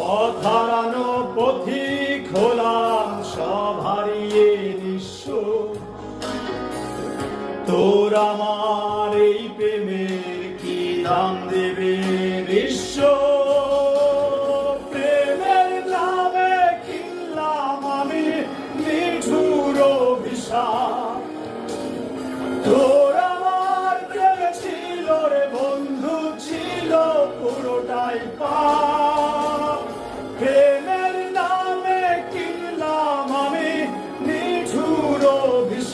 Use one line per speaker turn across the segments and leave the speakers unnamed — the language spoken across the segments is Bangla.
পথ পথি হলাম সব হারিয়ে নিঃস্ব। তোর আমার এই প্রেমের কি দাম দেবে বিশ্ব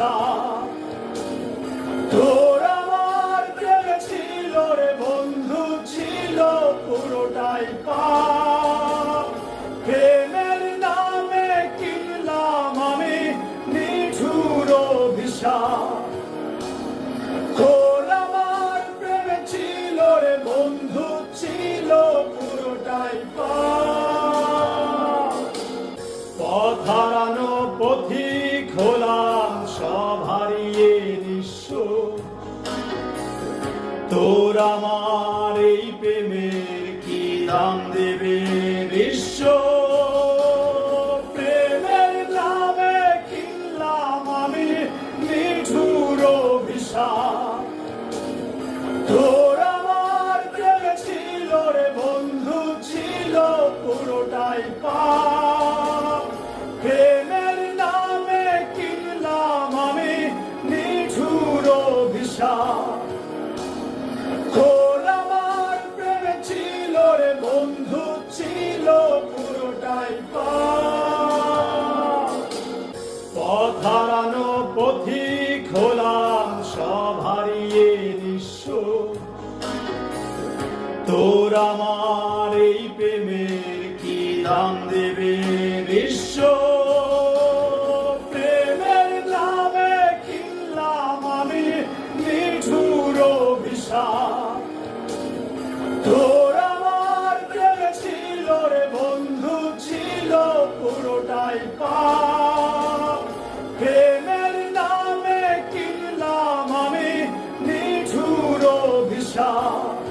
অভিশাপ তোর আমার প্রেম ছিল রে বন্ধু, ছিল পুরোটাই পাপ। প্রেমের নামে কিনলাম আমি নিঠুর অভিশাপ। তোর আমার প্রেম ছিল রে বন্ধু, ছিল পুরোটাই পাপ। পথ তোর আমার এই প্রেমের কি দাম দেবে বিশ্ব? প্রেমের নামে কিনলাম আমি নিঠুর অভিশাপ। তোর আমার প্রেম ছিল রে, বন্ধু ছিল পুরোটাই পাপ। তোর আমার এই প্রেমের কি দাম দেবে বিশ্ব? প্রেমের নামে কিনলাম আমি নিঠুর অভিশাপ। তোর আমার প্রেম ছিল রে বন্ধু, ছিল পুরোটাই পাপ। প্রেমের নামে কিনলাম আমি নিঠুর অভিশাপ।